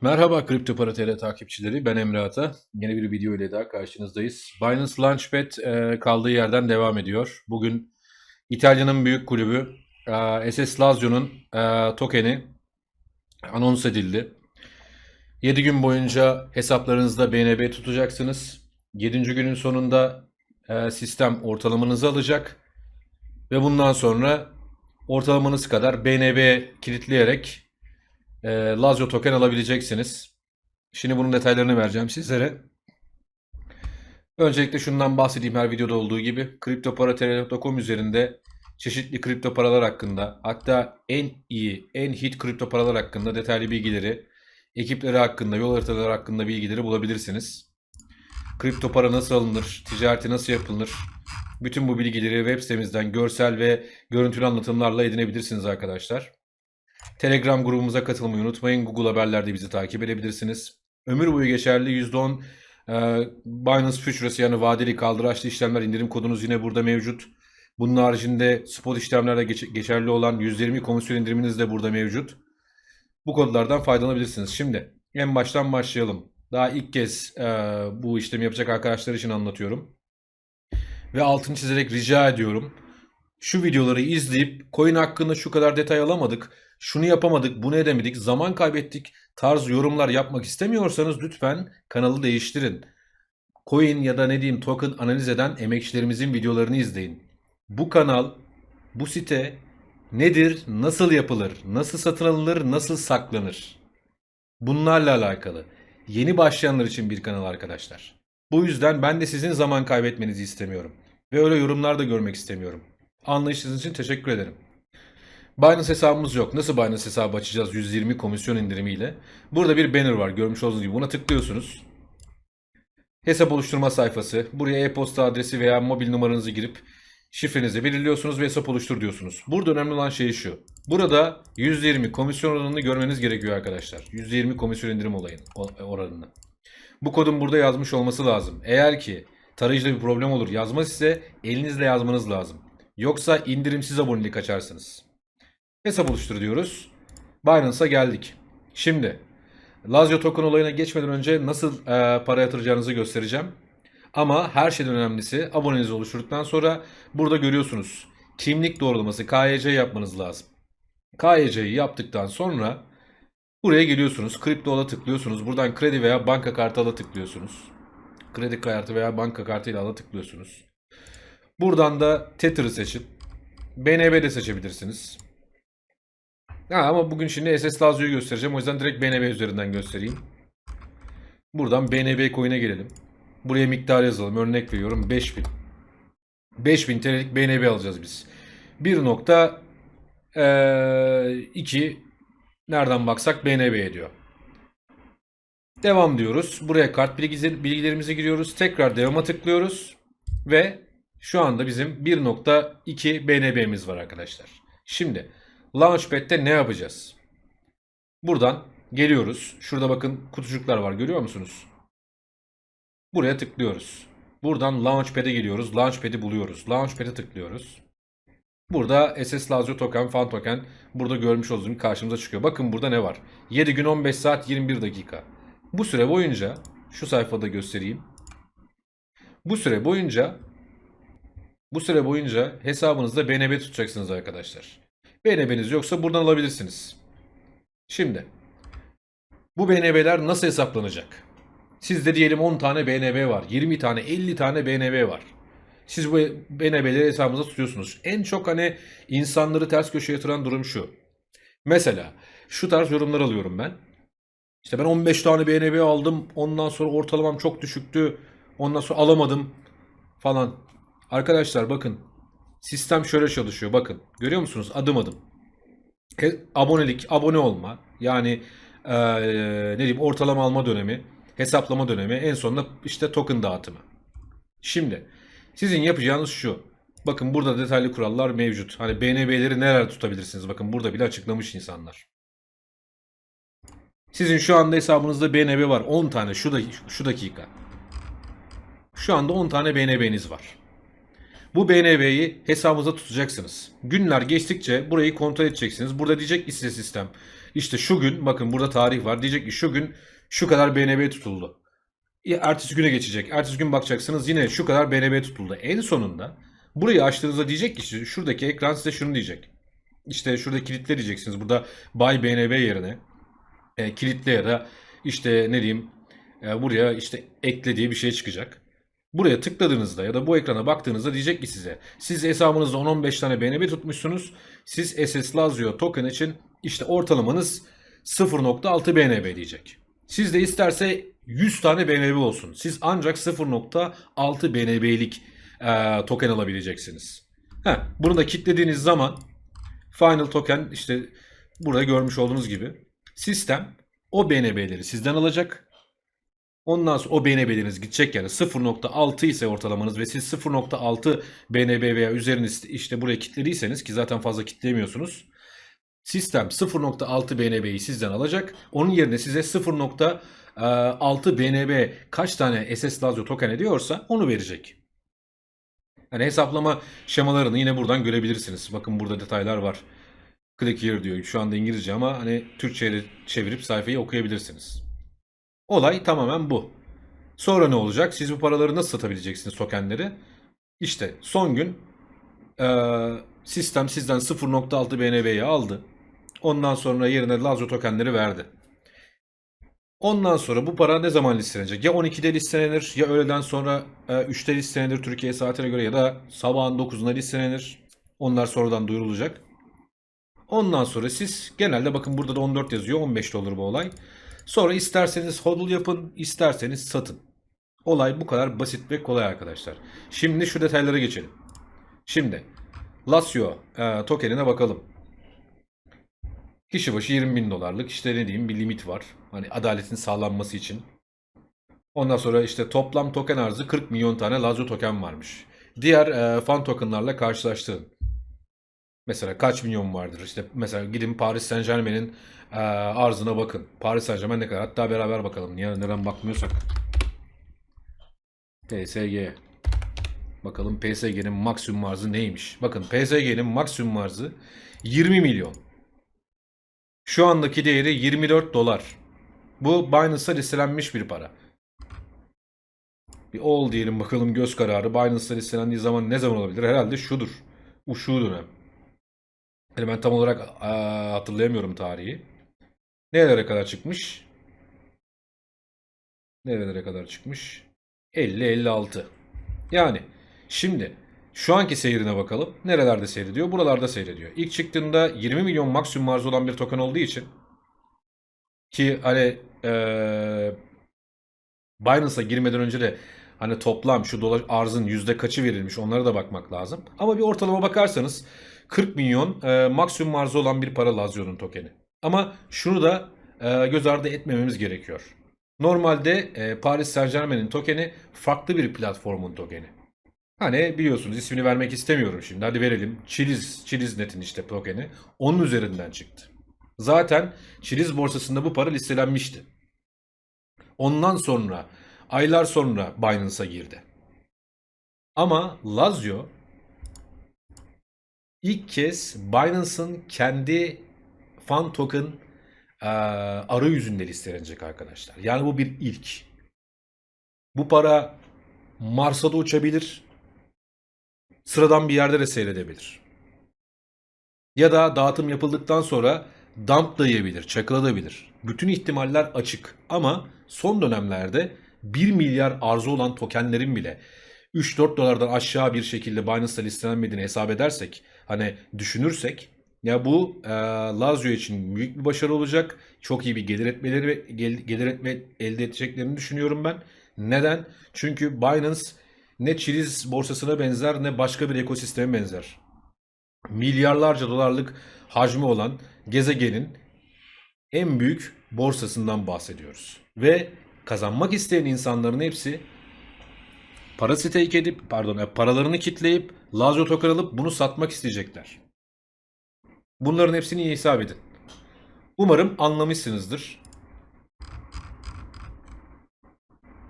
Merhaba Kripto Para TR takipçileri. Ben Emre Ata. Yeni bir video ile daha karşınızdayız. Binance Launchpad e, kaldığı yerden devam ediyor. Bugün İtalya'nın büyük kulübü e, SS Lazio'nun e, tokeni anons edildi. 7 gün boyunca hesaplarınızda BNB tutacaksınız. 7. günün sonunda e, sistem ortalamanızı alacak. Ve bundan sonra ortalamanız kadar BNB kilitleyerek e, Lazio token alabileceksiniz. Şimdi bunun detaylarını vereceğim sizlere. Öncelikle şundan bahsedeyim her videoda olduğu gibi. CryptoParaTR.com üzerinde çeşitli kripto paralar hakkında hatta en iyi, en hit kripto paralar hakkında detaylı bilgileri, ekipleri hakkında, yol haritaları hakkında bilgileri bulabilirsiniz. Kripto para nasıl alınır, ticareti nasıl yapılır, bütün bu bilgileri web sitemizden görsel ve görüntülü anlatımlarla edinebilirsiniz arkadaşlar. Telegram grubumuza katılmayı unutmayın. Google Haberler'de bizi takip edebilirsiniz. Ömür boyu geçerli %10 e, Binance Futures yani vadeli kaldıraçlı işlemler indirim kodunuz yine burada mevcut. Bunun haricinde spot işlemlerde geç- geçerli olan %20 komisyon indiriminiz de burada mevcut. Bu kodlardan faydalanabilirsiniz. Şimdi en baştan başlayalım. Daha ilk kez e, bu işlemi yapacak arkadaşlar için anlatıyorum. Ve altını çizerek rica ediyorum. Şu videoları izleyip coin hakkında şu kadar detay alamadık, şunu yapamadık, bunu edemedik, zaman kaybettik tarz yorumlar yapmak istemiyorsanız lütfen kanalı değiştirin. Coin ya da ne diyeyim token analiz eden emekçilerimizin videolarını izleyin. Bu kanal, bu site nedir, nasıl yapılır, nasıl satın alınır, nasıl saklanır? Bunlarla alakalı. Yeni başlayanlar için bir kanal arkadaşlar. Bu yüzden ben de sizin zaman kaybetmenizi istemiyorum. Ve öyle yorumlar da görmek istemiyorum. Anlayışınız için teşekkür ederim. Binance hesabımız yok. Nasıl Binance hesabı açacağız 120 komisyon indirimiyle? Burada bir banner var görmüş olduğunuz gibi. Buna tıklıyorsunuz. Hesap oluşturma sayfası. Buraya e-posta adresi veya mobil numaranızı girip şifrenizi belirliyorsunuz ve hesap oluştur diyorsunuz. Burada önemli olan şey şu. Burada %20 komisyon oranını görmeniz gerekiyor arkadaşlar. %20 komisyon indirim olayın, oranını. Bu kodun burada yazmış olması lazım. Eğer ki tarayıcıda bir problem olur yazmaz ise elinizle yazmanız lazım. Yoksa indirimsiz abonelik açarsınız. Hesap oluştur diyoruz. Binance'a geldik. Şimdi Lazio token olayına geçmeden önce nasıl e, para yatıracağınızı göstereceğim. Ama her şeyden önemlisi abonenizi oluşturduktan sonra burada görüyorsunuz. Kimlik doğrulaması KYC yapmanız lazım. KYC'yi yaptıktan sonra buraya geliyorsunuz. Kripto'da tıklıyorsunuz. Buradan kredi veya banka kartı ala tıklıyorsunuz. Kredi kartı veya banka kartıyla ala tıklıyorsunuz. Buradan da Tether'ı seçin. BNB de seçebilirsiniz. Ha, ama bugün şimdi SS Lazio'yu göstereceğim. O yüzden direkt BNB üzerinden göstereyim. Buradan BNB coin'e gelelim. Buraya miktar yazalım. Örnek veriyorum 5000. 5000 TL'lik BNB alacağız biz. 1.2 nereden baksak BNB ediyor. Devam diyoruz. Buraya kart bilgi- bilgilerimizi giriyoruz. Tekrar devama tıklıyoruz. Ve şu anda bizim 1.2 BNB'miz var arkadaşlar. Şimdi Launchpad'de ne yapacağız? Buradan geliyoruz. Şurada bakın kutucuklar var görüyor musunuz? Buraya tıklıyoruz. Buradan Launchpad'e geliyoruz. Launchpad'i buluyoruz. Launchpad'e tıklıyoruz. Burada SS Lazio token, fan token burada görmüş olduğunuz karşımıza çıkıyor. Bakın burada ne var? 7 gün 15 saat 21 dakika. Bu süre boyunca şu sayfada göstereyim. Bu süre boyunca bu süre boyunca hesabınızda BNB tutacaksınız arkadaşlar. BNB'niz yoksa buradan alabilirsiniz. Şimdi bu BNB'ler nasıl hesaplanacak? Sizde diyelim 10 tane BNB var, 20 tane, 50 tane BNB var. Siz bu BNB'leri hesabınızda tutuyorsunuz. En çok hani insanları ters köşeye yatıran durum şu. Mesela şu tarz yorumlar alıyorum ben. İşte ben 15 tane BNB aldım. Ondan sonra ortalamam çok düşüktü. Ondan sonra alamadım falan. Arkadaşlar bakın. Sistem şöyle çalışıyor. Bakın. Görüyor musunuz? Adım adım. He- abonelik, abone olma. Yani eee, ne diyeyim ortalama alma dönemi, hesaplama dönemi, en sonunda işte token dağıtımı. Şimdi sizin yapacağınız şu. Bakın burada detaylı kurallar mevcut. Hani BNB'leri neler tutabilirsiniz? Bakın burada bile açıklamış insanlar. Sizin şu anda hesabınızda BNB var. 10 tane şu, da, şu dakika. Şu anda 10 tane BNB'niz var. Bu BNB'yi hesabınıza tutacaksınız. Günler geçtikçe burayı kontrol edeceksiniz. Burada diyecek ki sistem. İşte şu gün bakın burada tarih var. Diyecek ki şu gün şu kadar BNB tutuldu. Ertesi güne geçecek. Ertesi gün bakacaksınız yine şu kadar BNB tutuldu. En sonunda burayı açtığınızda diyecek ki şuradaki ekran size şunu diyecek. İşte şurada kilitle diyeceksiniz. Burada buy BNB yerine e, kilitle ya da işte ne diyeyim e, buraya işte ekle diye bir şey çıkacak. Buraya tıkladığınızda ya da bu ekrana baktığınızda diyecek ki size siz hesabınızda 10-15 tane BNB tutmuşsunuz. Siz SS Lazio token için işte ortalamanız 0.6 BNB diyecek. Siz de isterse 100 tane BNB olsun. Siz ancak 0.6 BNB'lik e, token alabileceksiniz. Heh, bunu da kilitlediğiniz zaman final token işte burada görmüş olduğunuz gibi sistem o BNB'leri sizden alacak. Ondan sonra o BNB'leriniz gidecek yani 0.6 ise ortalamanız ve siz 0.6 BNB veya üzeriniz işte buraya kilitlediyseniz ki zaten fazla kilitleyemiyorsunuz. Sistem 0.6 BNB'yi sizden alacak. Onun yerine size 0.6 BNB kaç tane SS Lazio token ediyorsa onu verecek. Yani hesaplama şemalarını yine buradan görebilirsiniz. Bakın burada detaylar var. Click here diyor. Şu anda İngilizce ama hani Türkçe'ye çevirip sayfayı okuyabilirsiniz. Olay tamamen bu. Sonra ne olacak? Siz bu paraları nasıl satabileceksiniz tokenleri? İşte son gün eee, sistem sizden 0.6 BNB'yi aldı. Ondan sonra yerine Lazio tokenleri verdi. Ondan sonra bu para ne zaman listelenecek? Ya 12'de listelenir ya öğleden sonra e, 3'te listelenir Türkiye saatine göre ya da sabahın 9'unda listelenir. Onlar sonradan duyurulacak. Ondan sonra siz genelde bakın burada da 14 yazıyor 15 dolar bu olay. Sonra isterseniz hodl yapın isterseniz satın. Olay bu kadar basit ve kolay arkadaşlar. Şimdi şu detaylara geçelim. Şimdi Lazio e, tokenine bakalım. Kişi başı 20 bin dolarlık işte ne diyeyim bir limit var. Hani adaletin sağlanması için. Ondan sonra işte toplam token arzı 40 milyon tane Lazio token varmış. Diğer e, fan tokenlarla karşılaştırın. Mesela kaç milyon vardır? İşte mesela gidin Paris Saint Germain'in e, arzına bakın. Paris Saint Germain ne kadar? Hatta beraber bakalım. Niye neden bakmıyorsak. PSG. Bakalım PSG'nin maksimum arzı neymiş? Bakın PSG'nin maksimum arzı 20 milyon. Şu andaki değeri 24 dolar. Bu Binance'a listelenmiş bir para. Bir all diyelim bakalım göz kararı. Binance'a listelendiği zaman ne zaman olabilir? Herhalde şudur. Bu şu dönem. Yani ben tam olarak aa, hatırlayamıyorum tarihi. Nerelere kadar çıkmış? Nerelere kadar çıkmış? 50-56. Yani şimdi şu anki seyrine bakalım. Nerelerde seyrediyor? Buralarda seyrediyor. İlk çıktığında 20 milyon maksimum arz olan bir token olduğu için ki hani eee Binance'a girmeden önce de hani toplam şu dolar arzın yüzde kaçı verilmiş onlara da bakmak lazım. Ama bir ortalama bakarsanız 40 milyon e, maksimum arzı olan bir para Lazio'nun tokeni. Ama şunu da e, göz ardı etmememiz gerekiyor. Normalde e, Paris Saint Germain'in tokeni farklı bir platformun tokeni. Hani biliyorsunuz ismini vermek istemiyorum şimdi. Hadi verelim. Chiliz, Chiliz.net'in işte tokeni. Onun üzerinden çıktı. Zaten Chiliz borsasında bu para listelenmişti. Ondan sonra aylar sonra Binance'a girdi. Ama Lazio ilk kez Binance'ın kendi fan token eee, arayüzünde listelenecek arkadaşlar. Yani bu bir ilk. Bu para Mars'a da uçabilir. Sıradan bir yerde de seyredebilir. Ya da dağıtım yapıldıktan sonra dump da çakılabilir. Bütün ihtimaller açık ama son dönemlerde 1 milyar arzu olan tokenlerin bile 3-4 dolardan aşağı bir şekilde Binance'da listelenmediğini hesap edersek, hani düşünürsek ya bu e, Lazio için büyük bir başarı olacak. Çok iyi bir gelir etmeleri gel- gelir etme elde edeceklerini düşünüyorum ben. Neden? Çünkü Binance ne Chiliz borsasına benzer ne başka bir ekosisteme benzer milyarlarca dolarlık hacmi olan gezegenin en büyük borsasından bahsediyoruz. Ve kazanmak isteyen insanların hepsi para stake edip pardon e, paralarını kitleyip Lazio token alıp bunu satmak isteyecekler. Bunların hepsini iyi hesap edin. Umarım anlamışsınızdır.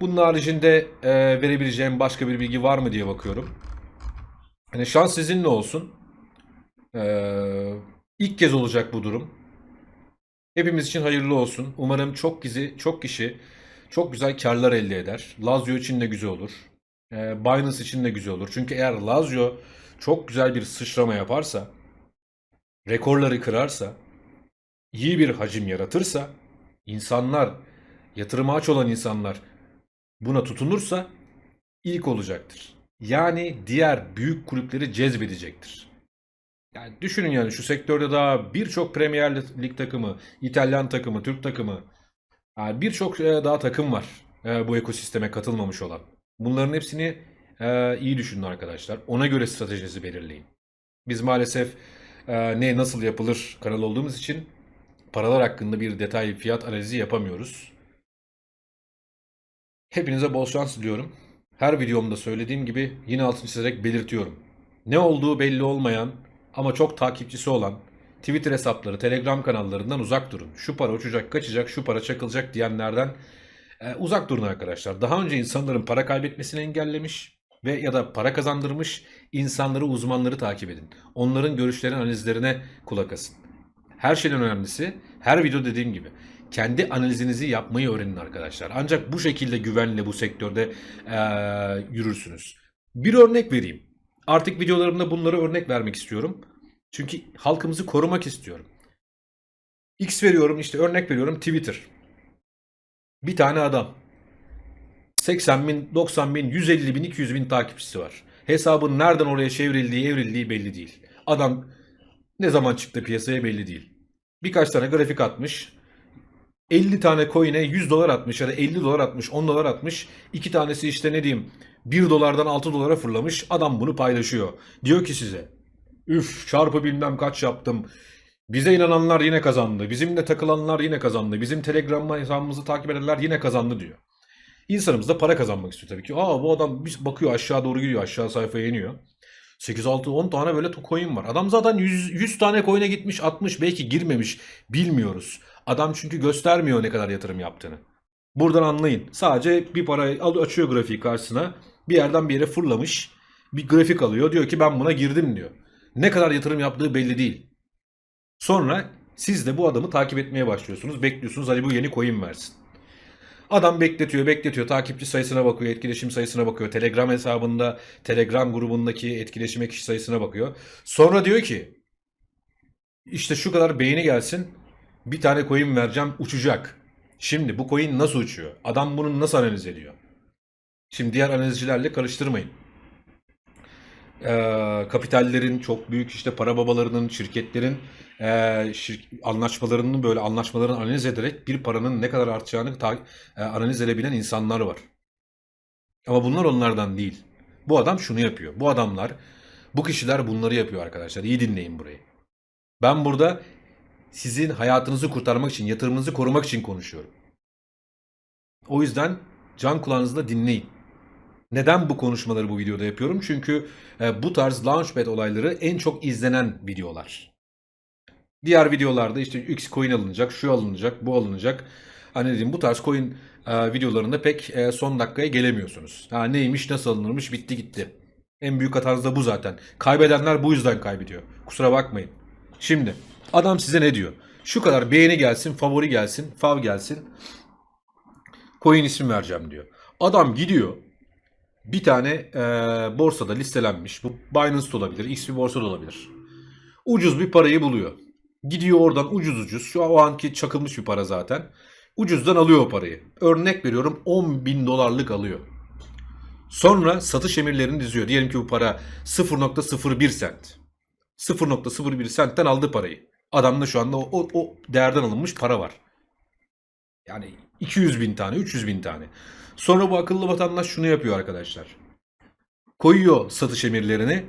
Bunun haricinde e, verebileceğim başka bir bilgi var mı diye bakıyorum. Hani şans sizinle olsun. Ee, ilk kez olacak bu durum. Hepimiz için hayırlı olsun. Umarım çok kişi, çok kişi çok güzel karlar elde eder. Lazio için de güzel olur. Ee, Binance için de güzel olur. Çünkü eğer Lazio çok güzel bir sıçrama yaparsa, rekorları kırarsa, iyi bir hacim yaratırsa, insanlar, yatırıma aç olan insanlar buna tutunursa ilk olacaktır. Yani diğer büyük kulüpleri cezbedecektir. Yani düşünün yani şu sektörde daha birçok Premier Lig takımı, İtalyan takımı, Türk takımı, yani birçok e, daha takım var e, bu ekosisteme katılmamış olan. Bunların hepsini e, iyi düşünün arkadaşlar. Ona göre stratejinizi belirleyin. Biz maalesef e, ne nasıl yapılır kanal olduğumuz için paralar hakkında bir detaylı fiyat analizi yapamıyoruz. Hepinize bol şans diliyorum. Her videomda söylediğim gibi yine altını çizerek belirtiyorum. Ne olduğu belli olmayan ama çok takipçisi olan Twitter hesapları, Telegram kanallarından uzak durun. Şu para uçacak, kaçacak, şu para çakılacak diyenlerden e, uzak durun arkadaşlar. Daha önce insanların para kaybetmesini engellemiş ve ya da para kazandırmış insanları, uzmanları takip edin. Onların görüşlerin analizlerine kulak asın. Her şeyden önemlisi her video dediğim gibi kendi analizinizi yapmayı öğrenin arkadaşlar. Ancak bu şekilde güvenle bu sektörde eee, yürürsünüz. Bir örnek vereyim. Artık videolarımda bunları örnek vermek istiyorum. Çünkü halkımızı korumak istiyorum. X veriyorum işte örnek veriyorum Twitter. Bir tane adam. 80 bin, 90 bin, 150 bin, 200 bin takipçisi var. Hesabın nereden oraya çevrildiği, evrildiği belli değil. Adam ne zaman çıktı piyasaya belli değil. Birkaç tane grafik atmış. 50 tane coin'e 100 dolar atmış ya da 50 dolar atmış, 10 dolar atmış. İki tanesi işte ne diyeyim 1 dolardan 6 dolara fırlamış. Adam bunu paylaşıyor. Diyor ki size üf çarpı bilmem kaç yaptım. Bize inananlar yine kazandı. Bizimle takılanlar yine kazandı. Bizim Telegram hesabımızı takip edenler yine kazandı diyor. İnsanımız da para kazanmak istiyor tabii ki. Aa bu adam bir bakıyor aşağı doğru gidiyor. Aşağı sayfaya iniyor. 8 6 10 tane böyle coin var. Adam zaten 100, 100 tane coin'e gitmiş, atmış, belki girmemiş. Bilmiyoruz. Adam çünkü göstermiyor ne kadar yatırım yaptığını. Buradan anlayın. Sadece bir para açıyor grafiği karşısına. Bir yerden bir yere fırlamış. Bir grafik alıyor. Diyor ki ben buna girdim diyor. Ne kadar yatırım yaptığı belli değil. Sonra siz de bu adamı takip etmeye başlıyorsunuz. Bekliyorsunuz hadi bu yeni coin versin. Adam bekletiyor, bekletiyor. Takipçi sayısına bakıyor, etkileşim sayısına bakıyor. Telegram hesabında, Telegram grubundaki etkileşime kişi sayısına bakıyor. Sonra diyor ki işte şu kadar beğeni gelsin. Bir tane coin vereceğim uçacak. Şimdi bu coin nasıl uçuyor? Adam bunu nasıl analiz ediyor? Şimdi diğer analizcilerle karıştırmayın. Ee, kapitallerin çok büyük işte para babalarının, şirketlerin e, şir- anlaşmalarını böyle anlaşmalarını analiz ederek bir paranın ne kadar artacağını ta- e, analiz edebilen insanlar var. Ama bunlar onlardan değil. Bu adam şunu yapıyor. Bu adamlar, bu kişiler bunları yapıyor arkadaşlar. İyi dinleyin burayı. Ben burada sizin hayatınızı kurtarmak için, yatırımınızı korumak için konuşuyorum. O yüzden can kulağınızda dinleyin. Neden bu konuşmaları bu videoda yapıyorum? Çünkü e, bu tarz Launchpad olayları en çok izlenen videolar. Diğer videolarda işte X coin alınacak, şu alınacak, bu alınacak. Hani dedim bu tarz coin e, videolarında pek e, son dakikaya gelemiyorsunuz. Ha neymiş, nasıl alınırmış, bitti gitti. En büyük hatanız da bu zaten. Kaybedenler bu yüzden kaybediyor. Kusura bakmayın. Şimdi adam size ne diyor? Şu kadar beğeni gelsin, favori gelsin, fav gelsin. Coin isim vereceğim diyor. Adam gidiyor. Bir tane e, borsada listelenmiş. Bu Binance olabilir, X bir borsa olabilir. Ucuz bir parayı buluyor. Gidiyor oradan ucuz ucuz. Şu o anki çakılmış bir para zaten. Ucuzdan alıyor o parayı. Örnek veriyorum 10 bin dolarlık alıyor. Sonra satış emirlerini diziyor. Diyelim ki bu para 0.01 sent. 0.01 sentten aldı parayı. Adamda şu anda o, o değerden alınmış para var. Yani 200 bin tane, 300 bin tane. Sonra bu akıllı vatandaş şunu yapıyor arkadaşlar. Koyuyor satış emirlerini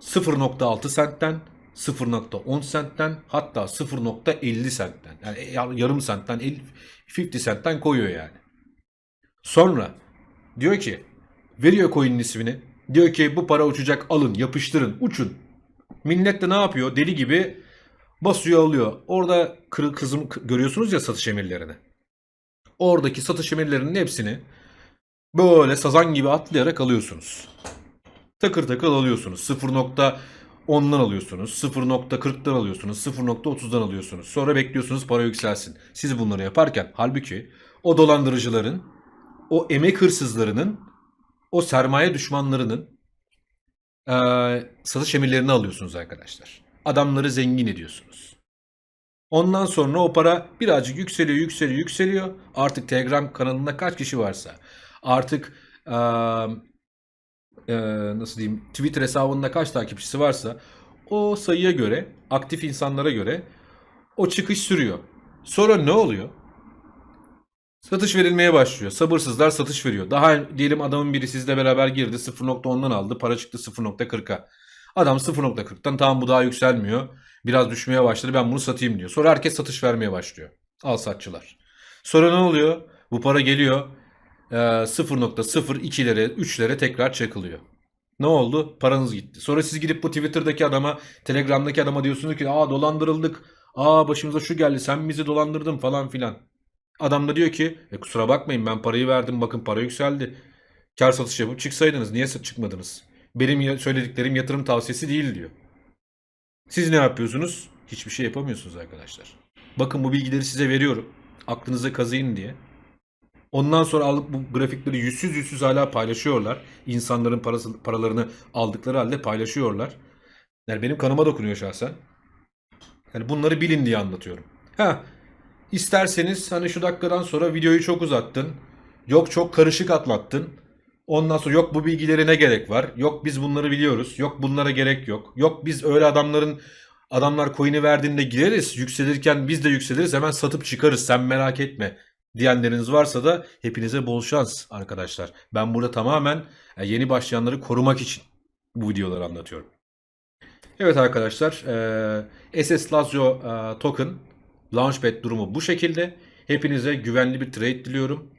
0.6 sentten, 0.10 sentten hatta 0.50 sentten. Yani yarım sentten, 50 sentten koyuyor yani. Sonra diyor ki veriyor coin'in ismini. Diyor ki bu para uçacak alın yapıştırın uçun. Millet de ne yapıyor? Deli gibi basıyor alıyor. Orada kızım görüyorsunuz ya satış emirlerini. Oradaki satış emirlerinin hepsini böyle sazan gibi atlayarak alıyorsunuz. Takır takır alıyorsunuz. 0.10'dan alıyorsunuz. 0.40'dan alıyorsunuz. 0.30'dan alıyorsunuz. Sonra bekliyorsunuz para yükselsin. Siz bunları yaparken halbuki o dolandırıcıların, o emek hırsızlarının, o sermaye düşmanlarının eee, satış emirlerini alıyorsunuz arkadaşlar. Adamları zengin ediyorsunuz. Ondan sonra o para birazcık yükseliyor, yükseliyor, yükseliyor. Artık Telegram kanalında kaç kişi varsa, artık eee, eee, nasıl diyeyim, Twitter hesabında kaç takipçisi varsa, o sayıya göre, aktif insanlara göre o çıkış sürüyor. Sonra ne oluyor? Satış verilmeye başlıyor. Sabırsızlar satış veriyor. Daha diyelim adamın biri sizle beraber girdi 0.10'dan aldı. Para çıktı 0.40'a. Adam 0.40'tan tamam bu daha yükselmiyor. Biraz düşmeye başladı ben bunu satayım diyor. Sonra herkes satış vermeye başlıyor. Al satçılar. Sonra ne oluyor? Bu para geliyor. e, 0.02'lere 3'lere tekrar çakılıyor. Ne oldu? Paranız gitti. Sonra siz gidip bu Twitter'daki adama, Telegram'daki adama diyorsunuz ki aa dolandırıldık. Aa başımıza şu geldi sen bizi dolandırdın falan filan. Adam da diyor ki e, kusura bakmayın ben parayı verdim bakın para yükseldi. Kar satış yapıp çıksaydınız niye çıkmadınız? Benim söylediklerim yatırım tavsiyesi değil diyor. Siz ne yapıyorsunuz? Hiçbir şey yapamıyorsunuz arkadaşlar. Bakın bu bilgileri size veriyorum. Aklınıza kazıyın diye. Ondan sonra alıp bu grafikleri yüzsüz yüzsüz hala paylaşıyorlar. İnsanların parası, paralarını aldıkları halde paylaşıyorlar. Yani benim kanıma dokunuyor şahsen. Yani bunları bilin diye anlatıyorum. Ha, isterseniz hani şu dakikadan sonra videoyu çok uzattın. Yok çok karışık atlattın. Ondan sonra yok bu bilgilere ne gerek var? Yok biz bunları biliyoruz. Yok bunlara gerek yok. Yok biz öyle adamların adamlar coin'i verdiğinde gireriz. Yükselirken biz de yükseliriz. Hemen satıp çıkarız. Sen merak etme diyenleriniz varsa da hepinize bol şans arkadaşlar. Ben burada tamamen e, yeni başlayanları korumak için bu videoları anlatıyorum. Evet arkadaşlar, SS Lazio eee, token Launchpad durumu bu şekilde. Hepinize güvenli bir trade diliyorum.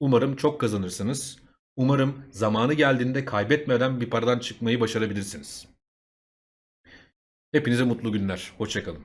Umarım çok kazanırsınız. Umarım zamanı geldiğinde kaybetmeden bir paradan çıkmayı başarabilirsiniz. Hepinize mutlu günler. Hoşçakalın.